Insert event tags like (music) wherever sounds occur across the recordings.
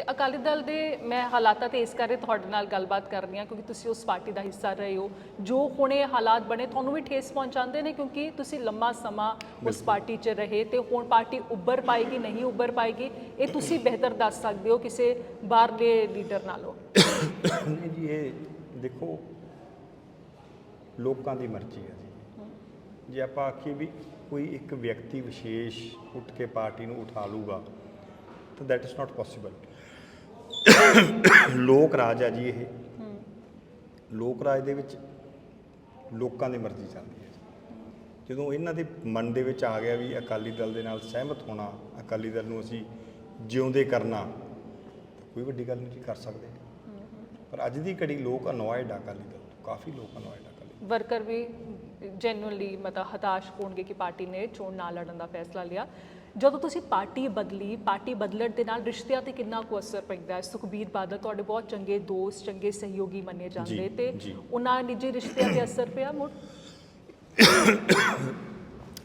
ਤੇ ਅਕਾਲੀ ਦਲ ਦੇ ਮੈਂ ਹਾਲਾਤਾਂ ਤੇ ਇਸ ਕਰਕੇ ਤੁਹਾਡੇ ਨਾਲ ਗੱਲਬਾਤ ਕਰ ਰਹੀ ਹਾਂ ਕਿਉਂਕਿ ਤੁਸੀਂ ਉਸ ਪਾਰਟੀ ਦਾ ਹਿੱਸਾ ਰਹੇ ਹੋ। ਜੋ ਹੁਣੇ ਹਾਲਾਤ ਬਣੇ ਤੁਹਾਨੂੰ ਵੀ ਠੇਸ ਪਹੁੰਚਾਉਂਦੇ ਨੇ ਕਿਉਂਕਿ ਤੁਸੀਂ ਲੰਮਾ ਸਮਾਂ ਉਸ ਪਾਰਟੀ 'ਚ ਰਹੇ ਤੇ ਹੁਣ ਪਾਰਟੀ ਉੱਭਰ ਪਾਏਗੀ ਨਹੀਂ ਉੱਭਰ ਪਾਏਗੀ ਇਹ ਤੁਸੀਂ ਬਿਹਤਰ ਦੱਸ ਸਕਦੇ ਹੋ ਕਿਸੇ ਬਾਹਰਲੇ ਲੀਡਰ ਨਾਲੋਂ। ਨਹੀਂ (coughs) ਜੀ ਇਹ ਦੇਖੋ ਲੋਕਾਂ ਦੀ ਮਰਜ਼ੀ ਹੈ ਜੀ। ਜੇ ਆਪਾਂ ਆਖੀਏ ਵੀ ਕੋਈ ਇੱਕ ਵਿਅਕਤੀ ਵਿਸ਼ੇਸ਼ ਉੱਠ ਕੇ ਪਾਰਟੀ ਨੂੰ ਉਠਾ ਲੂਗਾ ਤਾਂ ਦੈਟ ਇਜ਼ ਨਾਟ ਪੋਸੀਬਲ ਲੋਕ ਰਾਜ ਆ ਜੀ ਇਹ। ਲੋਕ ਰਾਜ ਦੇ ਵਿੱਚ ਲੋਕਾਂ ਦੀ ਮਰਜ਼ੀ ਚੱਲਦੀ ਹੈ। ਜਦੋਂ ਇਹਨਾਂ ਦੇ ਮਨ ਦੇ ਵਿੱਚ ਆ ਗਿਆ ਵੀ ਅਕਾਲੀ ਦਲ ਦੇ ਨਾਲ ਸਹਿਮਤ ਹੋਣਾ, ਅਕਾਲੀ ਦਲ ਨੂੰ ਅਸੀਂ ਜਿਉਂਦੇ ਕਰਨਾ ਕੋਈ ਵੱਡੀ ਗੱਲ ਨਹੀਂ ਜੀ ਕਰ ਸਕਦੇ। ਪਰ ਅੱਜ ਦੀ ਘੜੀ ਲੋਕ ਅਨੋਇਡ ਆ ਅਕਾਲੀ ਦਲ ਤੋਂ ਕਾਫੀ ਲੋਕ ਅਨੋਇਡ ਆ ਅਕਾਲੀ ਵਰਕਰ ਵੀ ਜੈਨੂਅਲੀ ਮਤਲਬ ਹਤਾਸ਼ ਹੋਣਗੇ ਕਿ ਪਾਰਟੀ ਨੇ ਚੋਣ ਨਾ ਲੜਨ ਦਾ ਫੈਸਲਾ ਲਿਆ। ਜਦੋਂ ਤੁਸੀਂ ਪਾਰਟੀ ਬਦਲੀ ਪਾਰਟੀ ਬਦਲਣ ਦੇ ਨਾਲ ਰਿਸ਼ਤਿਆਂ ਤੇ ਕਿੰਨਾ ਕੁ ਅਸਰ ਪੈਂਦਾ ਹੈ? ਸੁਖਬੀਰ ਬਾਦਲ ਤੁਹਾਡੇ ਬਹੁਤ ਚੰਗੇ ਦੋਸਤ ਚੰਗੇ ਸਹਿਯੋਗੀ ਮੰਨੇ ਜਾਂਦੇ ਤੇ। ਉਹਨਾਂ ਨਿੱਜੀ ਰਿਸ਼ਤਿਆਂ ਤੇ ਅਸਰ ਪਿਆ ਮੁੜ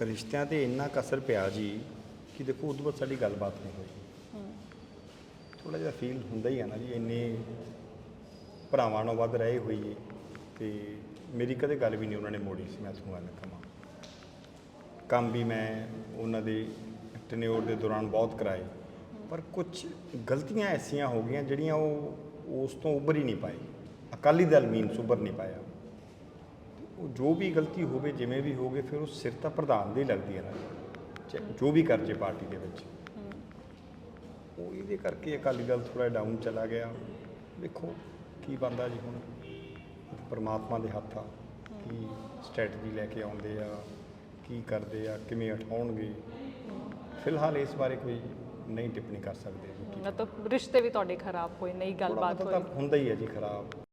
ਰਿਸ਼ਤਿਆਂ ਤੇ ਇੰਨਾ ਕੁ ਅਸਰ ਪਿਆ ਜੀ ਕਿ ਦੇਖੋ ਉਦੋਂ ਬਾਅਦ ਸਾਡੀ ਗੱਲਬਾਤ ਨਹੀਂ ਹੋਈ। ਥੋੜਾ ਜਿਹਾ ਫੀਲ ਹੁੰਦਾ ਹੀ ਆ ਨਾ ਜੀ ਇੰਨੇ ਭਰਾਵਾਂ ਨਾਲੋਂ ਵੱਧ ਰਹੇ ਹੋਈਏ ਤੇ ਮੇਰੀ ਕਦੇ ਗੱਲ ਵੀ ਨਹੀਂ ਉਹਨਾਂ ਨੇ ਮੋੜੀ ਸੀ, ਮੈਂ ਤੁਹਾਨੂੰ ਗੱਲ ਕਹਾਂ। ਕੰਮ ਵੀ ਮੈਂ ਉਹਨਾਂ ਦੇ ਟਨਿਓਰ ਦੇ ਦੌਰਾਨ ਬਹੁਤ ਕਰਾਏ, ਪਰ ਕੁਝ ਗਲਤੀਆਂ ਐਸੀਆਂ ਹੋ ਗਈਆਂ ਜਿਹੜੀਆਂ ਉਹ ਉਸ ਤੋਂ ਉੱਭਰ ਹੀ ਨਹੀਂ ਪਾਏ। ਅਕਾਲੀ ਦਲ ਮੀਨਸ ਉੱਭਰ ਨਹੀਂ ਪਾਇਆ। ਉਹ ਜੋ ਵੀ ਗਲਤੀ ਹੋਵੇ, ਜਿਵੇਂ ਵੀ ਹੋਵੇ, ਫਿਰ ਉਹ ਸਿਰ ਤਾਂ ਪ੍ਰਧਾਨ ਦੀ ਲੱਗਦੀ ਹੈ ਨਾ ਜੋ ਵੀ ਕਰ ਜੇ ਪਾਰਟੀ ਦੇ ਵਿੱਚ। ਉਹ ਇਹਦੇ ਕਰਕੇ ਅਕਾਲੀ ਦਲ ਥੋੜਾ ਡਾਊਨ ਚਲਾ ਗਿਆ। ਦੇਖੋ ਕੀ ਬੰਦਾ ਜੀ ਹੁਣ। ਪਰਮਾਤਮਾ ਦੇ ਹੱਥ ਆ ਕੀ ਸਟ੍ਰੈਟਜੀ ਲੈ ਕੇ ਆਉਂਦੇ ਆ ਕੀ ਕਰਦੇ ਆ ਕਿਵੇਂ ਉਠਾਉਣਗੇ ਫਿਲਹਾਲ ਇਸ ਬਾਰੇ ਕੋਈ ਨਹੀਂ ਟਿੱਪਣੀ ਕਰ ਸਕਦੇ। ਮਤਲਬ ਰਿਸ਼ਤੇ ਵੀ ਤੁਹਾਡੇ ਖਰਾਬ ਹੋਏ ਨਹੀਂ ਗੱਲਬਾਤ ਹੋਈ। ਹੁੰਦਾ ਹੀ ਹੈ ਜੀ ਖਰਾਬ।